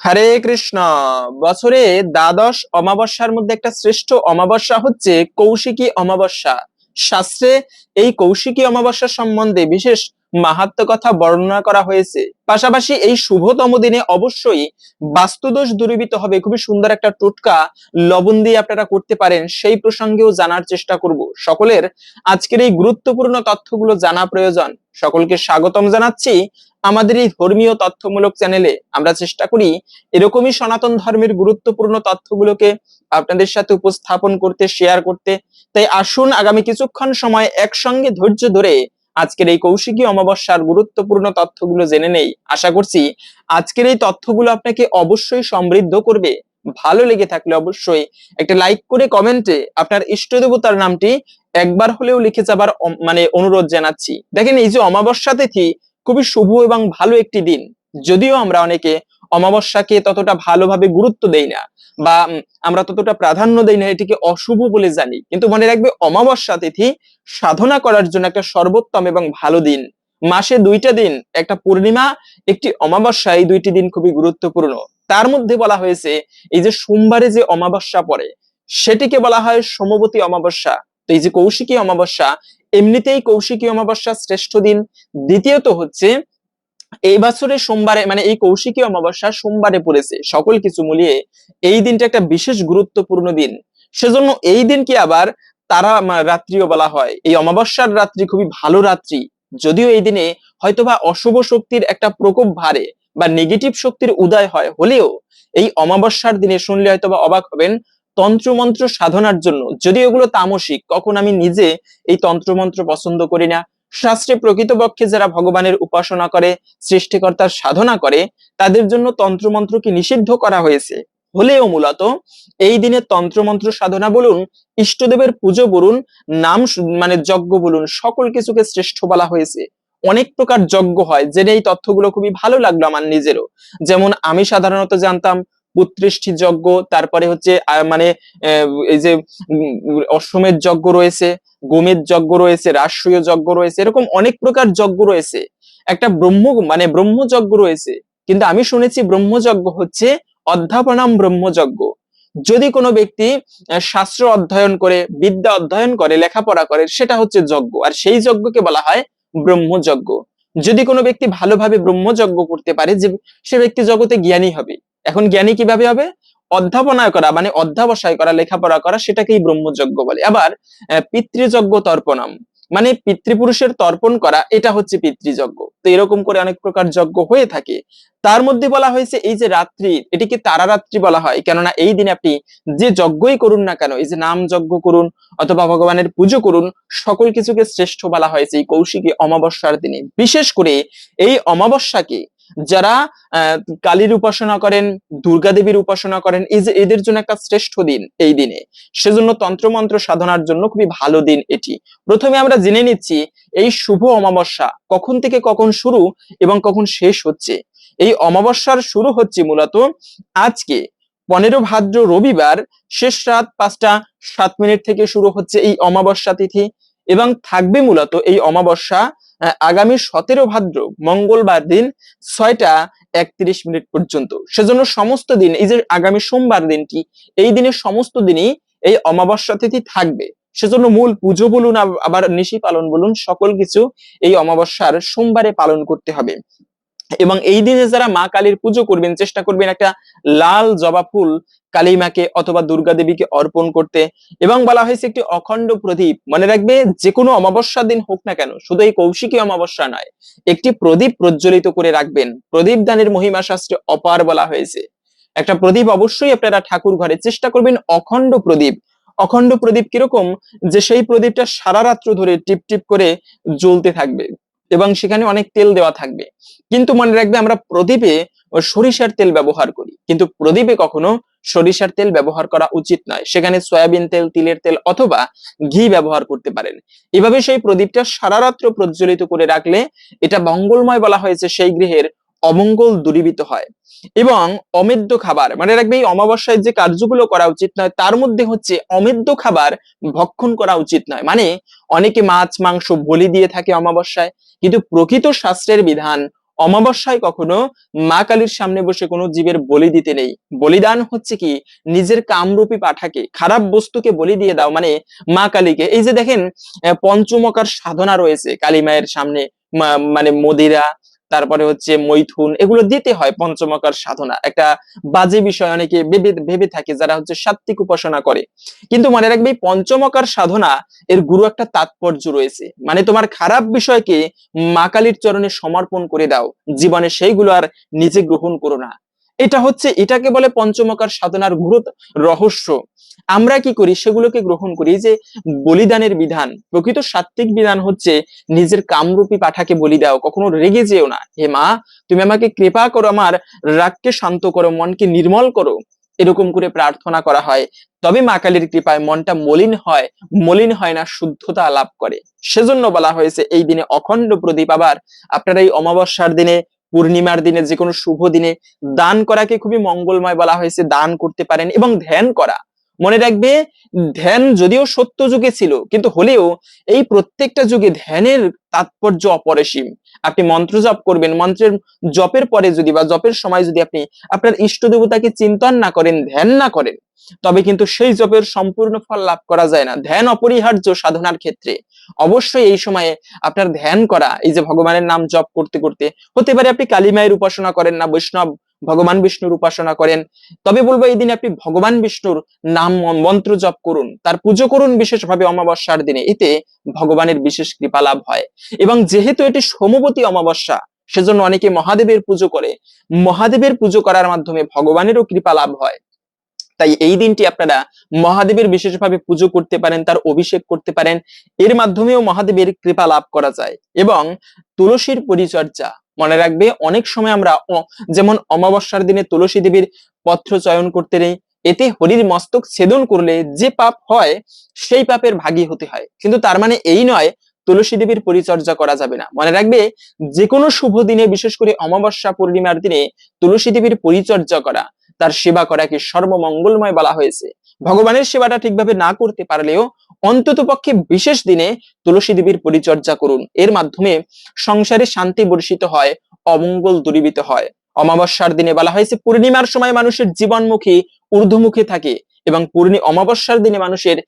হরে কৃষ্ণ। বছরে দ্বাদশ অমাবস্যার মধ্যে একটা শ্রেষ্ঠ অমাবস্যা হচ্ছে কৌশিকী অমাবস্যা। শাস্ত্রে এই কৌশিকী অমাবস্যা সম্বন্ধে বিশেষ মাহাত্ম কথা বর্ণনা করা হয়েছে। পাশাপাশি এই শুভতম দিনে অবশ্যই বাস্তুদোষ দূরীভূত হবে। খুবই সুন্দর একটা টোটকা লবণ দিয়ে আপনারা করতে পারেন, সেই প্রসঙ্গেও জানার চেষ্টা করব। সকলের আজকের এই গুরুত্বপূর্ণ তথ্যগুলো জানা প্রয়োজন। সকলকে স্বাগতম জানাচ্ছি আমাদের এই ধর্মীয় তথ্যমূলক চ্যানেলে। আমরা চেষ্টা করি এরকমই সনাতন ধর্মের গুরুত্বপূর্ণ তথ্যগুলোকে আপনাদের সাথে উপস্থাপন করতে শেয়ার করতে। তাই আসুন আগামী কিছুক্ষণ সময় একসঙ্গে ধৈর্য ধরে আজকের এই কৌশিকী অমাবস্যার গুরুত্বপূর্ণ তথ্যগুলো জেনে নেই। আশা করছি আজকের এই তথ্যগুলো আপনাকে অবশ্যই সমৃদ্ধ করবে। ভালো লেগে থাকলে অবশ্যই একটা লাইক করে কমেন্টে আপনার ইষ্ট দেবতার নামটি একবার হলেও লিখে যাবার মানে অনুরোধ জানাচ্ছি। দেখেন এই যে অমাবস্যা তিথি খুবই শুভ এবং ভালো একটি দিন। যদিও আমরা অনেকে অমাবস্যাকে ততটা ভালোভাবে গুরুত্ব দেই না বা আমরা ততটা প্রাধান্য দেই না এটিকে অশুভ বলে জানি। কিন্তু মনে রাখবে অমাবস্যা তিথি সাধনা করার জন্য একটা সর্বোত্তম এবং ভালো দিন। মাসে দুইটা দিন, একটা পূর্ণিমা, একটি অমাবস্যা, এই দুইটি দিন খুবই গুরুত্বপূর্ণ। তার মধ্যে বলা হয়েছে, এই যে সোমবারে যে অমাবস্যা পড়ে, সেটিকে বলা হয় সোমবতী অমাবস্যা। তো এই যে কৌশিকী অমাবস্যা, এমনিতেই কৌশিকী অমাবস্যা শ্রেষ্ঠ দিন। দ্বিতীয়ত হচ্ছে এই বছরে সোমবারে মানে এই কৌশিকী অমাবস্যা সোমবারে পড়েছে। সকল কিছু মিলিয়ে এই দিনটা একটা বিশেষ গুরুত্বপূর্ণ দিন। সেজন্য এই দিনকে আবার তারা রাত্রিও বলা হয়। এই অমাবস্যার রাত্রি খুবই ভালো রাত্রি। যদিও এই দিনে হয়তোবা অশুভ শক্তির একটা প্রকোপ ভারে বা নেগেটিভ শক্তির উদয় হয়। হলেও এই অমাবস্যার দিনে শুনলে হয়তোবা অবাক হবেন তন্ত্রমন্ত্র সাধনার জন্য। যদিও এগুলো তামসিক, কখন আমি নিজে এই তন্ত্রমন্ত্র পছন্দ করি না শাস্ত্রে প্রকৃতপক্ষে যারা ভগবানের উপাসনা করে, সৃষ্টিকর্তার সাধনা করে, তাদের জন্য তন্ত্রমন্ত্রকে নিষিদ্ধ করা হয়েছে? হলেও মূলত এই দিনে তন্ত্রমন্ত্র সাধনা বলুন, ইষ্টদেবের পুজো বলুন, নাম মানে যজ্ঞ বলুন, সকল কিছুকে শ্রেষ্ঠ বলা হয়েছে। অনেক প্রকার যজ্ঞ হয় জেনে এই তথ্যগুলো খুবই ভালো লাগল আমার নিজেরও। যেমন আমি সাধারণত জানতাম পুত্রেষ্ঠী যজ্ঞ তারপরে হচ্ছে মানে এই যে উম, অশ্বমেধ যজ্ঞ রয়েছে গোমেদ যজ্ঞ রয়েছে রাষ্ট্রীয় যজ্ঞ রয়েছে এরকম অনেক প্রকার যজ্ঞ রয়েছে। একটা ব্রহ্ম মানে ব্রহ্মযজ্ঞ রয়েছে কিন্তু আমি শুনেছি ব্রহ্মযজ্ঞ হচ্ছে অধ্যাপনাম ব্রহ্মযজ্ঞ যদি কোনো ব্যক্তি শাস্ত্র অধ্যয়ন করে বিদ্যা অধ্যয়ন করে লেখাপড়া করে সেটা হচ্ছে যজ্ঞ আর সেই যজ্ঞকে বলা হয় ব্রহ্মযজ্ঞ যদি কোনো ব্যক্তি ভালোভাবে ব্রহ্মযজ্ঞ করতে পারে যে সে ব্যক্তি জগতে জ্ঞানী হবে। এখন জ্ঞানী কীভাবে হবে? অধ্যাপনা করা মানে অধ্যাবসায় করা, লেখাপড়া করা, সেটাকেই ব্রহ্মযজ্ঞ বলে। আবার পিতৃযজ্ঞ তর্পণম মানে পিতৃপুরুষের তর্পণ করা, এটা হচ্ছে পিতৃযজ্ঞ। তো এরকম করে অনেক প্রকার যজ্ঞ হয়ে থাকে। তার মধ্যে বলা হয়েছে, এই যে রাত্রি, এটিকে তারারাত্রি বলা হয়, কেননা এই দিনে আপনি যে যজ্ঞই করুন না কেন, এই যে নাম যজ্ঞ করুন, অথবা ভগবানের পুজো করুন, সকল কিছুকে শ্রেষ্ঠ বলা হয়েছে এই কৌশিকী অমাবস্যার দিনে। বিশেষ করে এই অমাবস্যাকে যারা কালীর উপাসনা করেন, দুর্গা দেবীর উপাসনা করেন এদের জন্য একটা শ্রেষ্ঠ দিন এই দিনে। সেজন্য তন্ত্রমন্ত্র সাধনার জন্য খুবই ভালো দিন এটি। প্রথমে আমরা জেনে নিচ্ছি, এই শুভ অমাবস্যা কখন থেকে কখন শুরু এবং কখন শেষ হচ্ছে? এই অমাবস্যার শুরু হচ্ছে মূলত আজকে, পনেরো ভাদ্র রবিবার, শেষ রাত পাঁচটা সাত মিনিট থেকে শুরু হচ্ছে এই অমাবস্যা তিথি এবং থাকবে মূলত এই অমাবস্যা আগামী সতেরো ভাদ্র মঙ্গলবার দিন ছয়টা একত্রিশ মিনিট পর্যন্ত। সেজন্য সমস্ত দিন, এই যে আগামী সোমবার দিনটি, এই দিনের সমস্ত দিনই এই অমাবস্যা তিথি থাকবে। সেজন্য মূল পুজো বলুন আব- আবার নিশি পালন বলুন, সকল কিছু এই অমাবস্যার সোমবারে পালন করতে হবে। এবং এই দিনে যারা মা কালীর পুজো করবেন, চেষ্টা করবেন একটা লাল জবা ফুল কালী মাকে অথবা দুর্গা দেবীকে অর্পণ করতে এবং বলা হয়েছে একটি অখণ্ড প্রদীপ। মনে রাখবে যে কোনো অমাবস্যা দিন হোক না কেন, শুধু এই কৌশিকী অমাবস্যা নয়, একটি প্রদীপ প্রজ্বলিত করে রাখবেন। প্রদীপ দানের মহিমা শাস্ত্রে অপার বলা হয়েছে। একটা প্রদীপ অবশ্যই আপনারা ঠাকুর ঘরে, চেষ্টা করবেন অখণ্ড প্রদীপ। অখণ্ড প্রদীপ কীরকম? যে সেই প্রদীপটা সারা রাত্র ধরে টিপ টিপ করে জ্বলতে থাকবে। এবং সেখানে অনেক তেল দেওয়া থাকবে। কিন্তু মনে রাখবে আমরা প্রদীপে সরিষার তেল ব্যবহার করি। কিন্তু প্রদীপে কখনো সরিষার তেল ব্যবহার করা উচিত নয়। সেখানে সয়াবিন তেল, তিলের তেল অথবা ঘি ব্যবহার করতে পারেন। এভাবে সেই প্রদীপটা সারারাত্র প্রজ্বলিত করে রাখলে এটা মঙ্গলময় বলা হয়েছে সেই গৃহের অমঙ্গল দূরীভূত হয়। এবং অমেদ্য খাবার মানে রাখবে এই অমাবস্যায় যে কার্যগুলো করা উচিত নয়, তার মধ্যে হচ্ছে অমেদ্য খাবার ভক্ষণ করা উচিত নয়। মানে অনেকে মাছ, মাংস বলি দিয়ে থাকে অমাবস্যায়, কিন্তু প্রকৃত শাস্ত্রের বিধান অমাবস্যায় কখনো মা কালীর সামনে বসে কোনো জীবের বলি দিতে নেই। বলিদান হচ্ছে কি, নিজের কামরূপী পাঠাকে, খারাপ বস্তুকে বলি দিয়ে দাও। মানে মা কালীকে, এই যে দেখেন পঞ্চমকার সাধনা রয়েছে কালী মায়ের সামনে মানে মদিরা তারপরে হচ্ছে মৈথুন, এগুলো দিতে হয় পঞ্চমকার সাধনা। একটা বাজে বিষয় অনেকে ভেবে ভেবে থাকে যারা হচ্ছে সাত্বিক উপাসনা করে। কিন্তু মনে রাখবে পঞ্চমকার সাধনা, এর গুরু একটা তাৎপর্য রয়েছে। মানে তোমার খারাপ বিষয়কে মা কালীর চরণে সমর্পণ করে দাও। জীবনে সেইগুলো আর নিজে গ্রহণ করো না। এটা হচ্ছে, এটাকে বলে পঞ্চমকার সাধনার গুরু রহস্য। আমরা কি করি? সেগুলোকে গ্রহণ করি। যে বলিদানের বিধান, প্রকৃত সাত্বিক বিধান হচ্ছে নিজের কামরূপী পাঠাকে বলি দাও, কখনো রেগে যেও না। হে মা, তুমি আমাকে কৃপা করো, আমার রাগকে শান্ত করো, মনকে নির্মল করো। এরকম করে প্রার্থনা করা হয়। তবে মা কালীর কৃপায় মনটা মলিন হয় মলিন হয় না, শুদ্ধতা লাভ করে। সেজন্য বলা হয়েছে, এই দিনে অখণ্ড প্রদীপ আবার, আপনারা এই অমাবস্যার দিনে পূর্ণিমার দিনে যে কোনো শুভ দিনে দান করাকে খুবই মঙ্গলময় বলা হয়েছে, দান করতে পারেন এবং ধ্যান করা। মনে রাখবে, ধ্যান যদিও সত্য যুগে ছিল, কিন্তু হলেও এই প্রত্যেকটা যুগে ধ্যানের তাৎপর্য অপরিসীম। আপনি মন্ত্র জপ করবেন, মন্ত্রের জপের পরে যদি বা জপের সময় যদি আপনি আপনার ইষ্ট দেবতাকে চিন্তন না করেন, ধ্যান না করেন, তবে কিন্তু সেই জপের সম্পূর্ণ ফল লাভ করা যায় না। ধ্যান অপরিহার্য সাধনার ক্ষেত্রে। অবশ্যই এই সময়ে আপনার ধ্যান করা, এই যে ভগবানের নাম জপ করতে করতে, হতে পারে আপনি কালী মায়ের উপাসনা করেন না, বৈষ্ণব ভগবান বিষ্ণুর উপাসনা করেন। তবে বলব এই দিনে আপনি ভগবান বিষ্ণুর নাম মন্ত্র জপ করুন, তার পুজো করুন বিশেষভাবে অমাবস্যার দিনে, এতে ভগবানের বিশেষ কৃপা লাভ হয়। এবং যেহেতু এটি সোমবতী অমাবস্যা, সেজন্য অনেকে মহাদেবের পুজো করে। মহাদেবের পুজো করার মাধ্যমে ভগবানেরও কৃপা লাভ হয়। তাই এই দিনটি আপনারা মহাদেবের বিশেষভাবে পুজো করতে পারেন, তার অভিষেক করতে পারেন। এর মাধ্যমেও মহাদেবের কৃপা লাভ করা যায়। এবং তুলসীর পরিচর্যা মনে রাখবে, অনেক সময় আমরা যেমন অমাবস্যার দিনে তুলসী দেবীর পত্র চয়ন করতে নেই, এতে হরির মস্তক ছেদন করলে যে পাপ হয়, সেই পাপের ভাগী হতে হয়। কিন্তু তার মানে এই নয়, তুলসী দেবীর পরিচর্যা করা যাবে না। মনে রাখবে যে কোনো শুভ দিনে, বিশেষ করে অমাবস্যা পূর্ণিমার দিনে, তুলসী দেবীর পরিচর্যা করা, তার সেবা করাকে সর্বমঙ্গলময় বলা হয়েছে। ভগবানের সেবাটা ঠিকভাবে না করতে পারলেও অন্তত পক্ষে বিশেষ দিনে তুলসী দেবীর পরিচর্যা করুন। এর মাধ্যমে সংসারে শান্তি বর্ষিত হয়, অমঙ্গল দূরীভূত হয়। অমাবস্যার দিনে বলা হয়েছে, পূর্ণিমার সময় মানুষের জীবনমুখী ঊর্ধ্বমুখী থাকে এবং পূর্ণি, অমাবস্যার দিনে মানুষের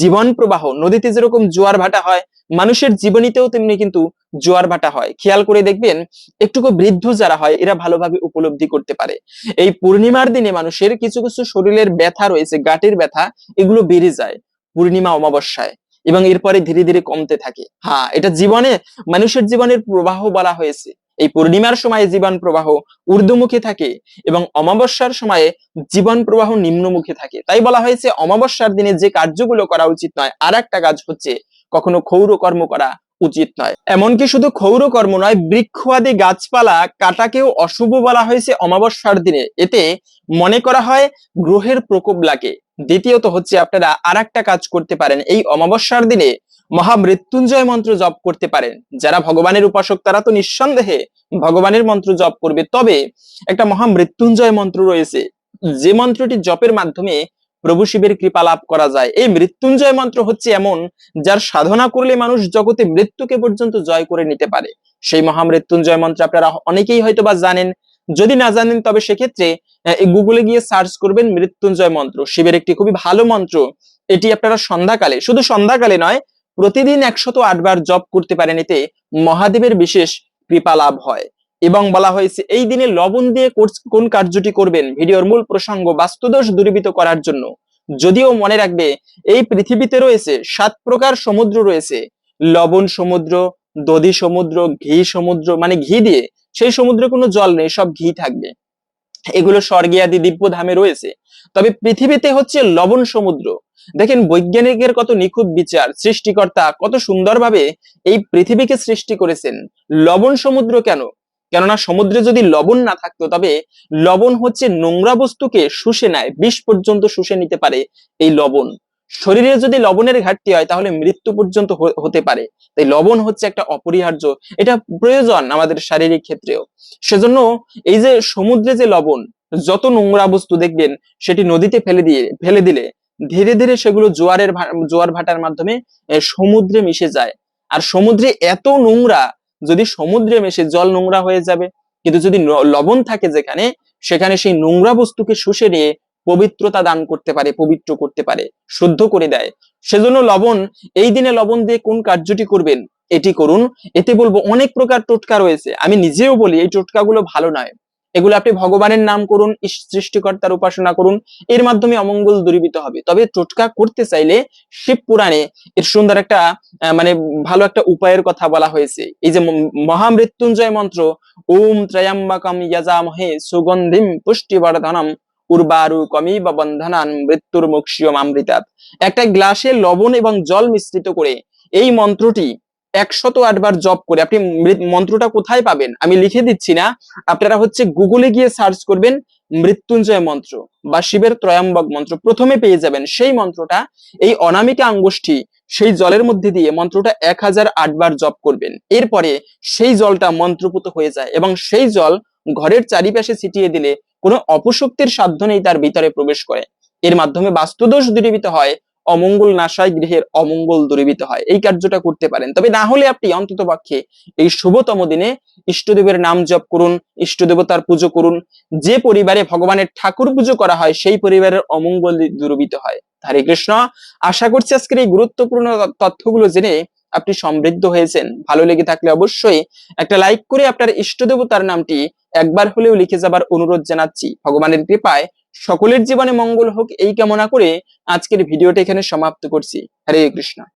জীবন প্রবাহ, নদীতে যেরকম জোয়ার ভাটা হয়, মানুষের জীবনীতেও তেমনি কিন্তু জোয়ার ভাটা হয়। খেয়াল করে দেখবেন একটুকু বৃদ্ধ যারা হয়, এরা ভালোভাবে উপলব্ধি করতে পারে। এই পূর্ণিমার দিনে মানুষের কিছু কিছু শরীরের ব্যথা রয়েছে, গাঁটের ব্যথা, এগুলো বেড়ে যায়। পূর্ণিমা অমাবস্যায় এবং এরপরে ধীরে ধীরে কমতে থাকে। হ্যাঁ এটা জীবনে মানুষের জীবনের প্রবাহ বলা হয়েছে। এই পূর্ণিমার সময়ে জীবন প্রবাহ ঊর্ধ্বমুখী থাকে এবং অমাবস্যার সময়ে জীবন প্রবাহ নিম্নমুখী থাকে। তাই বলা হয়েছে, অমাবস্যার দিনে যে কার্যগুলো করা উচিত নয় আর একটা কাজ হচ্ছে কখনো ক্ষৌর কর্ম করা উচিত নয়। এমনকি শুধু ক্ষৌর কর্ম নয়, বৃক্ষ আদি গাছপালা কাটাকেও অশুভ বলা হয়েছে অমাবস্যার দিনে। এতে মনে করা হয়, গ্রহের প্রকোপ লাগে। দ্বিতীয়ত হচ্ছে আপনারা আর কাজ করতে পারেন। এই অমাবস্যার দিনে মহামৃত্যুঞ্জয় মন্ত্র জপ করতে পারেন। যারা ভগবানের উপাসক, তারা তো নিঃসন্দেহে ভগবানের মন্ত্র জপ করবে। তবে একটা মহামৃত্যুঞ্জয় মন্ত্র রয়েছে। যে মন্ত্রটি জপের মাধ্যমে প্রভু শিবের কৃপা লাভ করা যায়। এই মৃত্যুঞ্জয় মন্ত্র হচ্ছে এমন যার সাধনা করলে মানুষ জগতে মৃত্যুকে পর্যন্ত জয় করে নিতে পারে। সেই মহামৃত্যুঞ্জয় মন্ত্র আপনারা অনেকেই হয়তো বা জানেন। যদি না জানেন, তবে সেক্ষেত্রে গুগলে গিয়ে সার্চ করবেন মৃত্যুঞ্জয় মন্ত্র। শিবের একটি খুবই ভালো মন্ত্র। এটি আপনারা সন্ধ্যাকালে, শুধু সন্ধ্যাকালে নয়, প্রতিদিন একশত আটবার জপ করতে পারেন। এতে মহাদেবের বিশেষ কৃপা লাভ হয়। এবং বলা হয়েছে, এই দিনে লবণ দিয়ে কোন কার্যটি করবেন? ভিডিওর মূল প্রসঙ্গ, বাস্তুদোষ দূরীভূত করার জন্য। যদিও মনে রাখবে, এই পৃথিবীতে রয়েছে সাত প্রকার সমুদ্র রয়েছে। লবণ সমুদ্র, দধি সমুদ্র, ঘি সমুদ্র মানে ঘি দিয়ে সেই সমুদ্রে কোনো জল নেই, সব ঘি থাকবে। এগুলো স্বর্গে আদি দিব্য ধামে রয়েছে। তবে পৃথিবীতে হচ্ছে লবণ সমুদ্র। দেখেন, বৈজ্ঞানিকের কত নিখুঁত বিচার, সৃষ্টিকর্তা কত সুন্দরভাবে এই পৃথিবীকে সৃষ্টি করেছেন। লবণ সমুদ্র কেন? কেননা সমুদ্রে যদি লবণ না থাকতো, তবে লবণ হচ্ছে নোংরা বস্তুকে শুষে নেয়, বিষ পর্যন্ত শুষে নিতে পারে এই লবণ। শরীরে যদি লবণের ঘাটতি হয়, তাহলে মৃত্যু পর্যন্ত হতে পারে। তাই লবণ হচ্ছে একটা অপরিহার্য, এটা প্রয়োজন আমাদের শারীরিক ক্ষেত্রেও। সেজন্য এই যে সমুদ্রে যে লবণ, যত নোংরা বস্তু দেখবেন, সেটি নদীতে ফেলে দিয়ে, ফেলে দিলে ধীরে ধীরে সেগুলো জোয়ারের জোয়ার ভাটার মাধ্যমে সমুদ্রে মিশে যায়। আর সমুদ্রে এত নোংরা যদি সমুদ্রে মেশে জল নোংরা হয়ে যাবে, কিন্তু যদি লবণ থাকে যেখানে, সেখানে সেই নোংরা বস্তুকে শুষে নিয়ে পবিত্রতা দান করতে পারে, পবিত্র করতে পারে, শুদ্ধ করে দেয়। সেজন্য লবণ, এই দিনে লবণ দিয়ে কোন কার্যটি করবেন? এটি করুন। এতে বলব অনেক প্রকার টোটকা রয়েছে। আমি নিজেও বলি, এই টোটকাগুলো ভালো নয়। এগুলো আপনি ভগবানের নাম করুন সৃষ্টিকর্তার উপাসনা করুন, এর মাধ্যমে অমঙ্গল দূরীভূত হবে। তবে টোটকা করতে চাইলে শিব পুরাণে এর সুন্দর একটা মানে ভালো একটা উপায়ের কথা বলা হয়েছে। এই যে মহামৃত্যুঞ্জয় মন্ত্র, ওম ত্রয়ম্বকম ইয়াজামহে সুগন্ধিম পুষ্টিবর্ধনম উর্বারু কমি বা বন্ধনান মৃত্যুর মুক্ষিয়ম আমৃতাত একটা গ্লাসে লবণ এবং জল মিশ্রিত করে এই মন্ত্রটি একশত আটবার জপ করে। আপনি মন্ত্রটা কোথায় পাবেন? আমি লিখে দিচ্ছি না। আপনারা হচ্ছে গুগলে গিয়ে সার্চ করবেন মৃত্যুঞ্জয় মন্ত্র বা শিবের ত্রয়ম্বক মন্ত্র। প্রথমে পেয়ে যাবেন সেই মন্ত্রটা, এই অনামিকা আঙ্গুষ্ঠী সেই জলের মধ্যে দিয়ে মন্ত্রটা এক হাজার আটবার জপ করবেন। এরপরে সেই জলটা মন্ত্রপুত হয়ে যায় এবং সেই জল ঘরের চারিপাশে ছিটিয়ে দিলে কোনো অপশক্তির সাধ্য নেই তার ভিতরে প্রবেশ করে। এর মাধ্যমে বাস্তুদোষ দূরীভূত হয় অমঙ্গল নাশায় গৃহের অমঙ্গল দূরীভূত হয়। এই কার্যটা করতে পারেন। তবে না হলে আপনি অন্তত পক্ষে এই শুভতম দিনে ইষ্টদেবের নাম জপ করুন ইষ্ট দেবতার পুজো করুন। যে পরিবারে ভগবানের ঠাকুর পুজো করা হয়, সেই পরিবারের অমঙ্গল দূরীভূত হয়। হরে কৃষ্ণ। আশা করছি আজকের এই গুরুত্বপূর্ণ তথ্যগুলো জেনে আপনি সমৃদ্ধ হয়েছেন। ভালো লেগে থাকলে অবশ্যই একটা লাইক করে আপনার ইষ্ট দেবতার নামটি একবার হলেও লিখে যাবার অনুরোধ জানাচ্ছি। ভগবানের কৃপায় সকলের জীবনে মঙ্গল হোক এই কামনা করে আজকের ভিডিওটা এখানে সমাপ্ত করছি। হরে কৃষ্ণ।